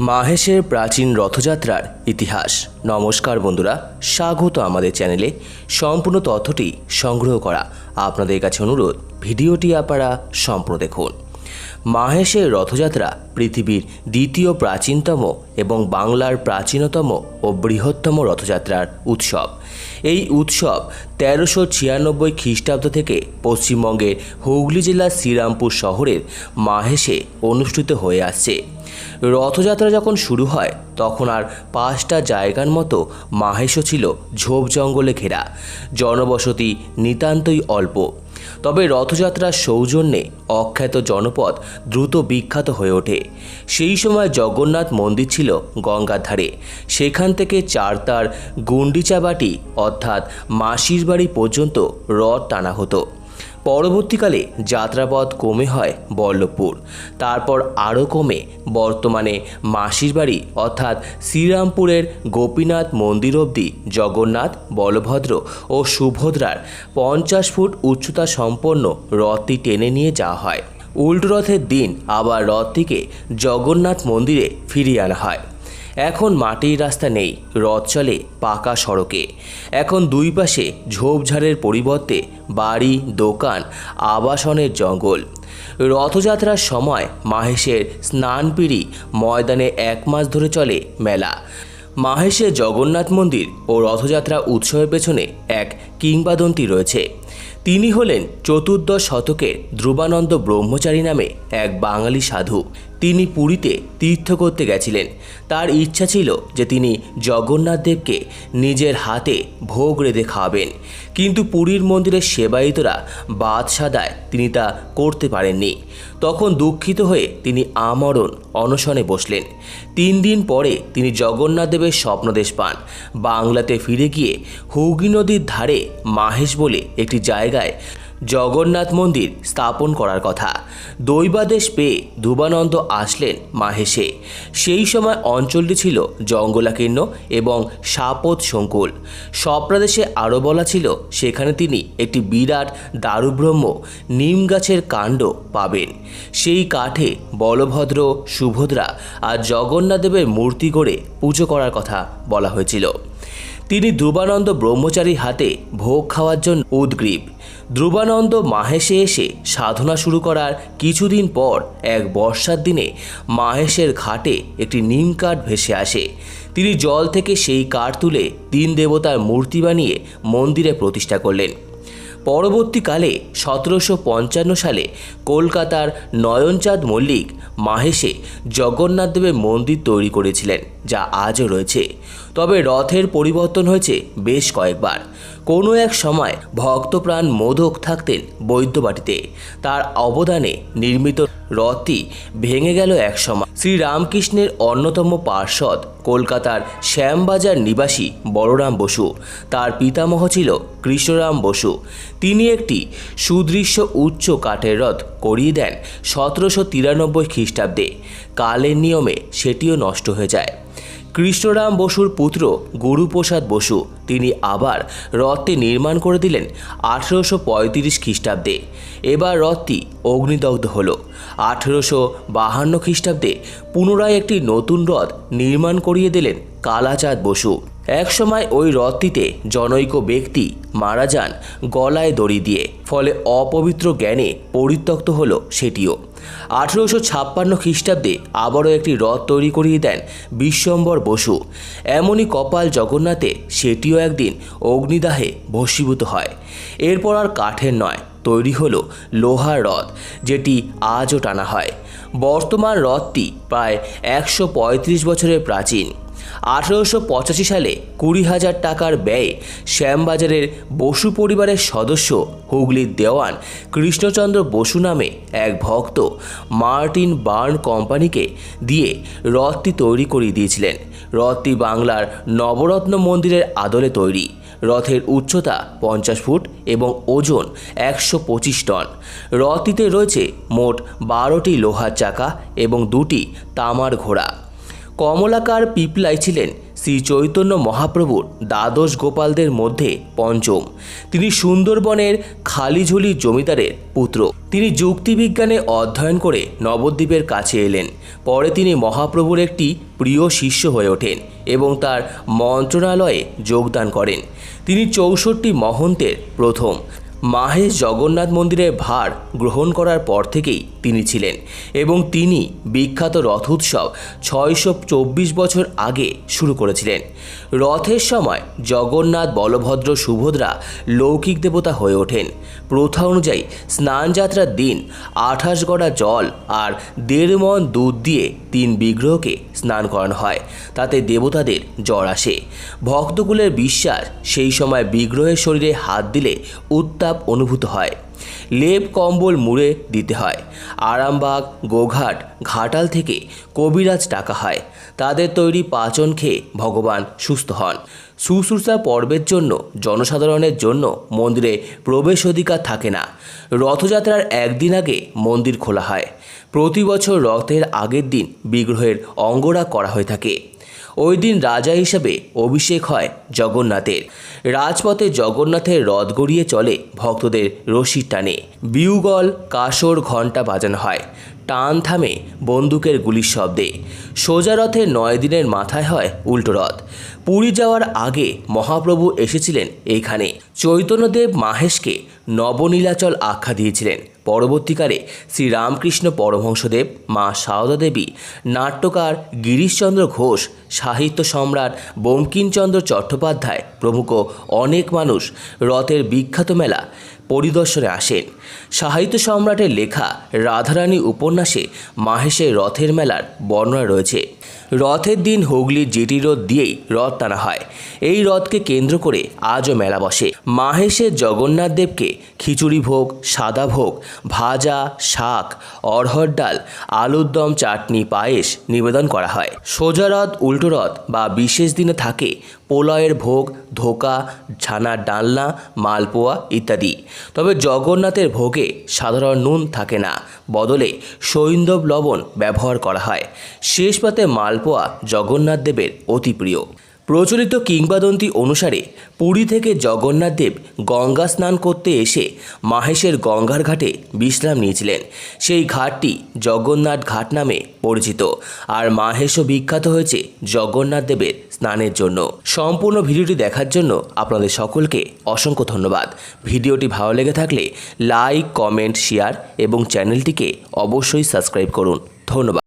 মাহেশের প্রাচীন রথযাত্রার ইতিহাস। নমস্কার বন্ধুরা, স্বাগত আমাদের চ্যানেলে। সম্পূর্ণ তথ্যটি সংগ্রহ করা আপনাদের কাছে অনুরোধ, ভিডিওটি আপনারা সম্পূর্ণ দেখুন। মাহেশের রথযাত্রা পৃথিবীর দ্বিতীয় প্রাচীনতম এবং বাংলার প্রাচীনতম ও বৃহত্তম রথযাত্রার উৎসব। এই উৎসব তেরোশো ছিয়ানব্বই খ্রিস্টাব্দ থেকে পশ্চিমবঙ্গের হুগলি জেলার শ্রীরামপুর শহরের মাহেশে অনুষ্ঠিত হয়ে আসছে। রথযাত্রা যখন শুরু হয়, তখন আর পাঁচটা জায়গার মতো মাহেশও ছিল ঝোপ জঙ্গলে ঘেরা। জনবসতি নিতান্তই অল্প। তবে রথযাত্রার সৌজন্যে অখ্যাত জনপদ দ্রুত বিখ্যাত হয়ে ওঠে। সেই সময় জগন্নাথ মন্দির ছিল গঙ্গার ধারে। সেখান থেকে চারতার গুন্ডিচাবাটি, অর্থাৎ মাসির বাড়ি পর্যন্ত রথ টানা হতো। পরবর্তীকালে যাত্রাপথ কমে হয় বল্লভপুর। তারপর আরও কমে বর্তমানে মাসির বাড়ি অর্থাৎ শ্রীরামপুরের গোপীনাথ মন্দির অবধি জগন্নাথ, বলভদ্র ও সুভদ্রার পঞ্চাশ ফুট উচ্চতা সম্পন্ন রথটি টেনে নিয়ে যাওয়া হয়। উল্টো রথের দিন আবার রথটিকে জগন্নাথ মন্দিরে ফিরিয়ে আনা হয়। এখন মাটির রাস্তা নেই, রথ চলে পাকা সড়কে। এখন দুই পাশে ঝোপঝাড়ের পরিবর্তে বাড়ি, দোকান, আবাসনের জঙ্গল। রথযাত্রার সময় মাহেশের স্নানপিড়ি ময়দানে এক মাস ধরে চলে মেলা। মাহেশে জগন্নাথ মন্দির ও রথযাত্রা উৎসবের পেছনে এক কিংবদন্তি রয়েছে। তিনি হলেন চতুর্দশ শতকের ধ্রুবানন্দ ব্রহ্মচারী নামে এক বাঙালি সাধু। তিনি পুরীতে তীর্থ করতে গেছিলেন। তার ইচ্ছা ছিল যে তিনি জগন্নাথদেবকে নিজের হাতে ভোগ রেঁধে খাওয়াবেন। কিন্তু পুরীর মন্দিরের সেবায়িতরা বাদ সাদায় তিনি তা করতে পারেননি। তখন দুঃখিত হয়ে তিনি আমরণ অনশনে বসলেন। তিন দিন পরে তিনি জগন্নাথদেবের স্বপ্নদেশ পান। বাংলাতে ফিরে গিয়ে হুগলি নদীর ধারে মাহেশ বলে একটি জায়গায় জগন্নাথ মন্দির স্থাপন করার কথা। দৈবাদেশ পেয়ে ধুবানন্দ আসলেন মাহেশে। সেই সময় অঞ্চলটি ছিল জঙ্গলাকীর্ণ এবং সাপদ সংকুল। স্বপ্রাদেশে আরও বলা ছিল, সেখানে তিনি একটি বিরাট দারুব্রহ্ম নিম গাছের কাণ্ড পাবেন। সেই কাঠে বলভদ্র, সুভদ্রা আর জগন্নাথদেবের মূর্তি গড়ে পুজো করার কথা বলা হয়েছিল। তিনি ধ্রুবানন্দ ব্রহ্মচারীর হাতে ভোগ খাওয়ার জন্য উদ্গ্রীব। ধ্রুবানন্দ মাহেশে এসে সাধনা শুরু করার কিছুদিন পর এক বর্ষার দিনে মাহেশের ঘাটে একটি নিম কাঠ ভেসে আসে। তিনি জল থেকে সেই কাঠ তুলে তিন দেবতার মূর্তি বানিয়ে মন্দিরে প্রতিষ্ঠা করলেন। পরবর্তীকালে সতেরোশো পঞ্চান্ন সালে কলকাতার নয়নচাঁদ মল্লিক মাহেশে জগন্নাথদেবের মন্দির তৈরি করেছিলেন, যা আজও রয়েছে। তবে রথের পরিবর্তন হয়েছে বেশ কয়েকবার। কোনো এক সময় ভক্তপ্রাণ মোদক থাকতেন বৈদ্যবাটিতে। তার অবদানে নির্মিত রথটি ভেঙে গেল এক সময়। শ্রীরামকৃষ্ণের অন্যতম পার্ষদ কলকাতার শ্যামবাজার নিবাসী বড়রাম বসু, তার পিতামহ ছিল কৃষ্ণরাম বসু। তিনি একটি সুদৃশ্য উচ্চ কাঠের রথ করিয়ে দেন সতেরোশো তিরানব্বই খ্রিস্টাব্দে। কালের নিয়মে সেটিও নষ্ট হয়ে যায়। কৃষ্ণরাম বসুর পুত্র গুরুপ্রসাদ বসু, তিনি আবার রথটি নির্মাণ করে দিলেন আঠেরোশো পঁয়ত্রিশ খ্রিস্টাব্দে। এবার রথটি অগ্নিদগ্ধ হল। আঠেরোশো বাহান্ন খ্রিস্টাব্দে পুনরায় একটি নতুন হ্রদ নির্মাণ করিয়ে দিলেন কালাচাঁদ বসু। একসময় ওই রথটিতে জনৈক ব্যক্তি মারা যান গলায় দড়ি দিয়ে, ফলে অপবিত্র জ্ঞানে পরিত্যক্ত হলো সেটিও। আঠেরোশো ছাপ্পান্ন খ্রিস্টাব্দে আবারও একটি রথ তৈরি করিয়ে দেন বিশ্বম্বর বসু। এমনই কপাল জগন্নাথে সেটিও একদিন অগ্নিদাহে ভস্মীভূত হয়। এরপর আর কাঠের নয়, তৈরি হলো লোহার রথ, যেটি আজও টানা হয়। বর্তমান রথটি প্রায় একশো পঁয়ত্রিশ বছরের প্রাচীন। আঠেরোশো পঁচাশি সালে কুড়ি হাজার টাকার ব্যয়ে শ্যামবাজারের বসু পরিবারের সদস্য হুগলির দেওয়ান কৃষ্ণচন্দ্র বসু নামে এক ভক্ত মার্টিন বার্ন কোম্পানিকে দিয়ে রথটি তৈরি করিয়ে দিয়েছিলেন। রথটি বাংলার নবরত্ন মন্দিরের আদলে তৈরি। রথের উচ্চতা পঞ্চাশ ফুট এবং ওজন একশো পঁচিশ টন। রথটিতে রয়েছে মোট বারোটি লোহার চাকা এবং দুটি তামার ঘোড়া। কমলাকার পিপলাই ছিলেন শ্রী চৈতন্য মহাপ্রভুর দ্বাদশ গোপালদের মধ্যে পঞ্চম। তিনি সুন্দরবনের খালিঝুলি জমিদারের পুত্র। তিনি যুক্তিবিজ্ঞানে অধ্যয়ন করে নবদ্বীপের কাছে এলেন। পরে তিনি মহাপ্রভুর একটি প্রিয় শিষ্য হয়ে ওঠেন এবং তার মন্ত্রণালয়ে যোগদান করেন। তিনি চৌষট্টি মহন্তের প্রথম। মাহেশ জগন্নাথ মন্দিরের ভার গ্রহণ করার পর থেকেই তিনি ছিলেন এবং তিনি বিখ্যাত রথ উৎসব ছয়শো চব্বিশ বছর আগে শুরু করেছিলেন। রথের সময় জগন্নাথ বলভদ্র সুভদ্রা লৌকিক দেবতা হয়ে ওঠেন। প্রথা অনুযায়ী স্নানযাত্রার দিন আঠাশ গড়া জল আর দেড় মন দুধ দিয়ে তিন বিগ্রহকে স্নান করানো হয়। তাতে দেবতাদের জ্বর আসে। ভক্তকুলের বিশ্বাস সেই সময় বিগ্রহের শরীরে হাত দিলে উত্তাপ অনুভূত হয়। লেপ কম্বল মুড়ে দিতে হয়। আরামবাগ, গোঘাট, ঘাটাল থেকে কবিরাজ ডাকা হয়। তাদের তৈরি পাচন খেয়ে ভগবান সুস্থ হন। শুশ্রূষা পর্বের জন্য, জনসাধারণের জন্য মন্দিরে প্রবেশ অধিকার থাকে না। রথযাত্রার একদিন আগে মন্দির খোলা হয়। প্রতি বছর রথের আগের দিন বিগ্রহের অঙ্গরা করা হয়ে থাকে। ওই দিন রাজা হিসেবে অভিষেক হয় জগন্নাথের। রাজপথে জগন্নাথের রথ গড়িয়ে চলে ভক্তদের রশির টানে। বিউগল, কাসর, ঘণ্টা বাজানো হয়। টান থামে বন্দুকের গুলির শব্দে। সোজা রথের নয় দিনের মাথায় হয় উল্টো রথ। পুরী যাওয়ার আগে মহাপ্রভু এসেছিলেন এইখানে চৈতন্যদেব মাহেশকে নবনীলাচল আখ্যা দিয়েছিলেন। পরবর্তীকালে শ্রীরামকৃষ্ণ পরমহংসদেব, মা সারদা দেবী, নাট্যকার গিরিশচন্দ্র ঘোষ, সাহিত্য সম্রাট বঙ্কিমচন্দ্র চট্টোপাধ্যায় প্রমুখ অনেক মানুষ রথের বিখ্যাত মেলা পরিদর্শনে আসেন। সাহিত্য সম্রাটের লেখা রাধারানী উপন্যাসে মাহেশের রথের মেলার বর্ণনা রয়েছে। রথের দিন হুগলির জিটি রোড দিয়েই রথ টানা হয়। এই রথকে কেন্দ্র করে আজও মেলা বসে। মাহেশের জগন্নাথ দেবকে খিচুড়ি ভোগ, সাদা ভোগ, ভাজা, শাক, অড়হর ডাল, আলুর দম, চাটনি, পায়েস নিবেদন করা হয়। সোজা রথ, উল্টো রথ বা বিশেষ দিনে থাকে পোলয়ের ভোগ, ধোকা, ছানার ডালনা, মালপোয়া ইত্যাদি। তবে জগন্নাথের ভোগে সাধারণ নুন থাকে না। বদলে সৈন্দব লবণ ব্যবহার করা হয়। শেষ পাতে মালপোয়া জগন্নাথ দেবের অতি প্রিয়। প্রচলিত কিংবদন্তি অনুসারে পুরী থেকে জগন্নাথ দেব গঙ্গা স্নান করতে এসে মাহেশের গঙ্গার ঘাটে বিশ্রাম নিয়েছিলেন। সেই ঘাটটি জগন্নাথ ঘাট নামে পরিচিত আর মাহেশও বিখ্যাত হয়েছে জগন্নাথ দেবের স্নানের জন্য। সম্পূর্ণ ভিডিওটি দেখার জন্য আপনাদের সকলকে অসংখ্য ধন্যবাদ। ভিডিওটি ভালো লেগে থাকলে লাইক, কমেন্ট, শেয়ার এবং চ্যানেলটিকে অবশ্যই সাবস্ক্রাইব করুন। ধন্যবাদ।